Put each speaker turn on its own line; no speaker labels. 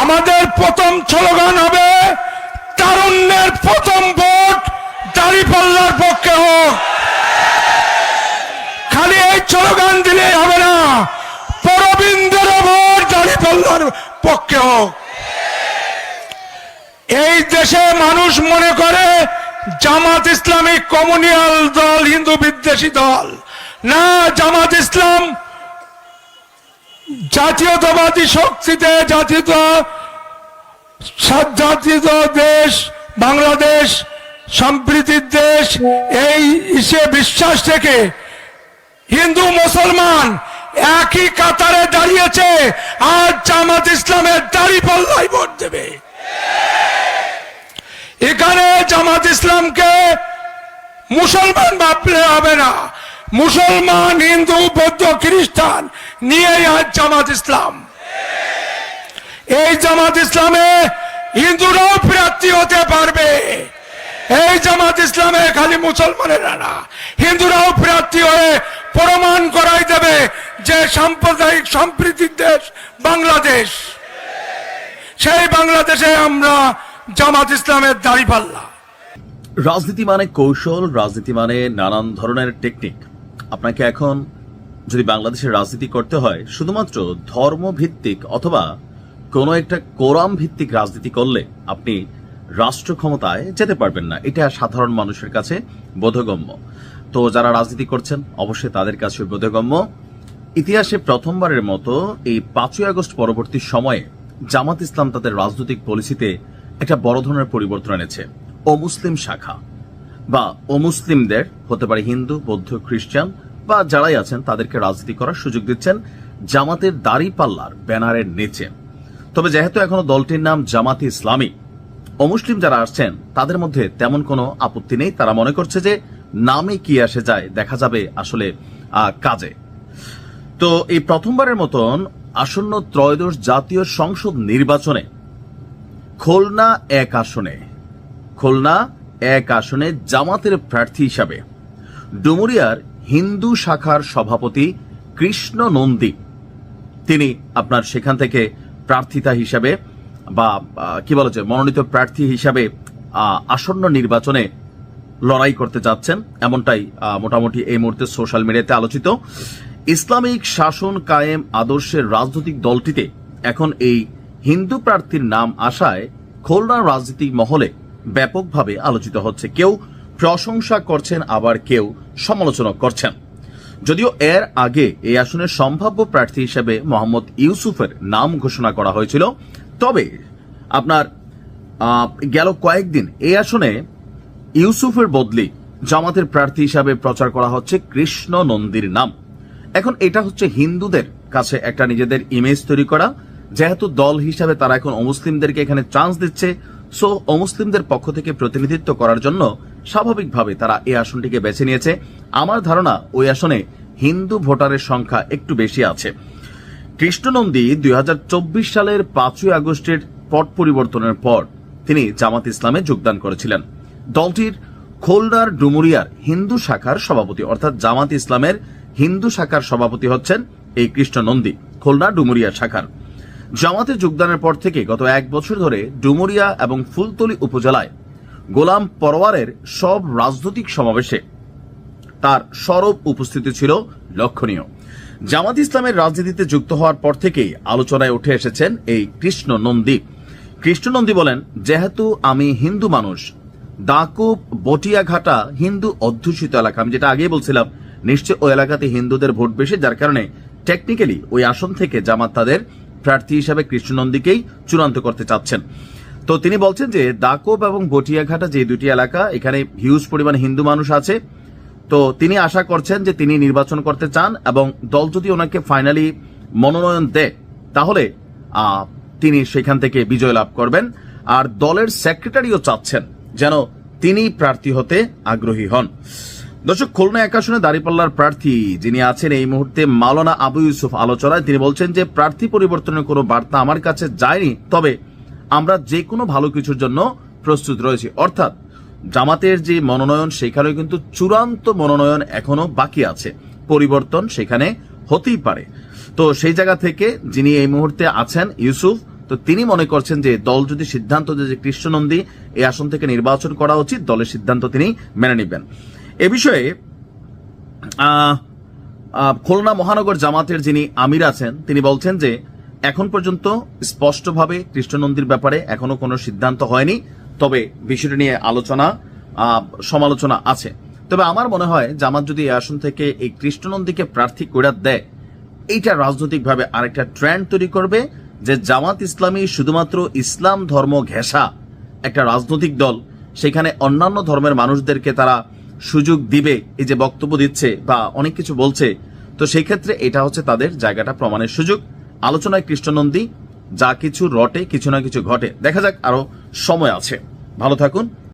আমাদের প্রথম স্লোগান হবে, তারুণ্যের প্রথম ভোট দাঁড়িপাল্লার পক্ষে হোক। খালি এই স্লোগান দিলে হবে না, পরবিন্দের ভোট দাঁড়িপাল্লার পক্ষে হোক। এই দেশে মানুষ মনে করে, জামাত ইসলামী কমিউনিয়াল দল, হিন্দু বিদ্বেষী দল। না, জামাত ইসলাম জাতীয়তাবাদী শক্তিতে জাতীয় জাতীয় দেশ, বাংলাদেশ, সম্প্রীতির দেশ, এই ইসে বিশ্বাস থেকে হিন্দু, মুসলমান একই কাতারে দাঁড়িয়েছে আর জামাত ইসলামের দাড়ি পাল্লাই ভোট দেবে। এখানে জামাত ইসলামকে মুসলমান ভাবলে হবে না। মুসলমান, হিন্দু, বৌদ্ধ, খ্রিস্টান নিয়ে আজ জামাত ইসলাম। এই জামাত ইসলামে হিন্দুরাও প্রার্থী হতে পারবে। এই জামাত ইসলামে খালি মুসলমানেরা না, হিন্দুরাও প্রার্থী হয়ে প্রমাণ করাই দেবে যে সাম্প্রদায়িক সম্প্রীতির দেশ বাংলাদেশ। সেই বাংলাদেশে আমরা জামাত ইসলামের দাড়ি পাল্লা
রাজনীতি মানে কৌশল, রাজনীতি মানে নানান ধরনের টেকনিক আপনাকে এখন যদি বাংলাদেশের রাজনীতি করতে হয়, শুধুমাত্র ধর্মভিত্তিক অথবা কোনো একটা কোরাম ভিত্তিক রাজনীতি করলে আপনি রাষ্ট্র ক্ষমতায় যেতে পারবেন না। এটা সাধারণ মানুষের কাছে বোধগম্য। তো যারা রাজনীতি করছেন, অবশ্যই তাদের কাছে বোধগম্য। ইতিহাসে প্রথমবারের মতো এই পাঁচই আগস্ট পরবর্তী সময়ে জামাত ইসলাম তাদের রাজনৈতিক পলিসিতে একটা বড় ধরনের পরিবর্তন এনেছে। অমুসলিম শাখা। বা অমুসলিমদের, হতে পারে হিন্দু, বৌদ্ধ, খ্রিস্টান বা যারাই আছেন, তাদেরকে রাজনীতি করার সুযোগ দিচ্ছেন জামাতের দাড়ি পাল্লার ব্যানারের নিচে। তবে যেহেতু এখনও দলটির নাম জামাতি ইসলামী, অমুসলিম যারা আসছেন, তাদের মধ্যে তেমন কোনো আপত্তি নেই। তারা মনে করছে যে নামে কি আসে যায়, দেখা যাবে আসলে কাজে। তো এই প্রথমবারের মতন আসন্ন ত্রয়োদশ জাতীয় সংসদ নির্বাচনে খুলনা এক আসনে, খুলনা এক আসনে জামাতের প্রার্থী হিসাবে। ডুমুরিয়ার হিন্দু শাখার সভাপতি কৃষ্ণ নন্দী। তিনি আপনার সেখান থেকে প্রার্থিতা হিসাবে বা কি বলা যায় মনোনীত প্রার্থী হিসাবে আসন্ন নির্বাচনে লড়াই করতে যাচ্ছেন। এমনটাই মোটামুটি এই মুহূর্তে সোশ্যাল মিডিয়াতে আলোচিত। ইসলামিক শাসন কায়েম আদর্শের রাজনৈতিক দলটিতে এখন এই হিন্দু প্রার্থীর নাম আসায় খুলনার রাজনৈতিক মহলে ব্যাপকভাবে আলোচিত হচ্ছে। কেউ প্রশংসা করছেন, আবার কেউ সমালোচনা করছেন। যদিও এর আগে এই আসনের সম্ভাব্য প্রার্থী হিসেবে মোহাম্মদ ইউসুফের নাম ঘোষণা করা হয়েছিল। তবে আপনার গেল কয়েকদিন এই আসনে ইউসুফের বদলি জামাতের প্রার্থী হিসাবে প্রচার করা হচ্ছে কৃষ্ণ নন্দীর নাম। এখন এটা হচ্ছে হিন্দুদের কাছে একটা নিজেদের ইমেজ তৈরি করা। যেহেতু দল হিসাবে তারা এখন অমুসলিমদেরকে এখানে চান্স দিচ্ছে সো অমুসলিমদের পক্ষ থেকে প্রতিনিধিত্ব করার জন্য স্বাভাবিকভাবে তারা এই আসনটিকে বেছে নিয়েছে। আমার ধারণা ওই আসনে হিন্দু ভোটারের সংখ্যা একটু বেশি আছে। কৃষ্ণনন্দী দুই হাজার চব্বিশ সালের পাঁচই আগস্টের পট পরিবর্তনের পর তিনি জামাত ইসলামে যোগদান করেছিলেন। দলটির খোলদার ডুমুরিয়ার হিন্দু শাখার সভাপতি অর্থাৎ জামাত ইসলামের হিন্দু শাখার সভাপতি হচ্ছেন এই কৃষ্ণনন্দী খুলনা ডুমুরিয়া শাখার। জামাতে যোগদানের পর থেকে গত এক বছর ধরে ডুমুরিয়া এবং ফুলতলি উপজেলায় গোলাম পরওয়ারের সব রাজনৈতিক সমাবেশে। তার সরব উপস্থিতি ছিল লক্ষণীয়। জামাত ইসলামের রাজনীতিতে যুক্ত হওয়ার পর থেকেই আলোচনায় উঠে এসেছেন এই কৃষ্ণ নন্দী কৃষ্ণ নন্দী বলেন, যেহেতু আমি হিন্দু মানুষ দাকুব বটিয়াঘাটা হিন্দু অধ্যুষিত এলাকা। আমি যেটা আগেই বলছিলাম, নিশ্চয় ওই এলাকাতে হিন্দুদের ভোট বেশি, যার কারণে টেকনিক্যালি ওই আসন থেকে জামাত তাদের প্রার্থী হিসাবে কৃষ্ণ নন্দীকেই চূড়ান্ত করতে চাচ্ছেন। তো তিনি বলছেন যে দাকোপ এবং বটিয়াঘাটা যে দুটি এলাকা, এখানে হিউজ পরিমাণ হিন্দু মানুষ আছে। তো তিনি আশা করছেন যে তিনি নির্বাচন করতে চান এবং দল যদি ওনাকে ফাইনালি মনোনয়ন দেয়, তাহলে তিনি সেখান থেকে বিজয় লাভ করবেন। আর দলের সেক্রেটারিও চাচ্ছেন যেন তিনি প্রার্থী হতে আগ্রহী হন। দর্শক, খুলনা একাশনে দাঁড়িপাল্লার প্রার্থী যিনি আছেন এই মুহূর্তে মাওলানা আবু ইউসুফ আলোচনায়, তিনি বলছেন যে প্রার্থী পরিবর্তনের কোনো বার্তা আমার কাছে যায়নি, তবে আমরা যে কোনো ভালো কিছুর জন্য প্রস্তুত রয়েছি। অর্থাৎ, জামাতের যে মনোনয়ন, সেখানেও কিন্তু চূড়ান্ত মনোনয়ন এখনও বাকি আছে। পরিবর্তন সেখানে হতেই পারে। তো সেই জায়গা থেকে যিনি এই মুহূর্তে আছেন, ইউসুফ, তো তিনি মনে করছেন যে দল যদি সিদ্ধান্ত যে কৃষ্ণনন্দী এই আসন থেকে নির্বাচন করা উচিত, দলের সিদ্ধান্ত তিনি মেনে নেবেন। এ বিষয়ে খুলনা মহানগর জামাতের যিনি আমির আছেন, তিনি বলছেন যে এখন পর্যন্ত স্পষ্টভাবে কৃষ্ণনন্দীর ব্যাপারে এখনও কোনো সিদ্ধান্ত হয়নি, তবে বিষয়টি নিয়ে আলোচনা সমালোচনা আছে। তবে আমার মনে হয় জামাত যদি এই আসন থেকে এই কৃষ্ণনন্দীকে প্রার্থী করে দেয়, এইটা রাজনৈতিকভাবে আরেকটা ট্রেন্ড তৈরি করবে যে জামাত ইসলামী শুধুমাত্র ইসলাম ধর্ম ঘেঁষা একটা রাজনৈতিক দল, সেখানে অন্যান্য ধর্মের মানুষদেরকে তারা সুযোগ দিবে, এই যে বক্তব্য দিচ্ছে বা অনেক কিছু বলছে, তো সেই ক্ষেত্রে এটা হচ্ছে তাদের জায়গাটা প্রমাণের সুযোগ। আলোচনায় কৃষ্ণনন্দী, যা কিছু রটে, কিছু না কিছু ঘটে। দেখা যাক আরও সময় আছে। ভালো থাকুন।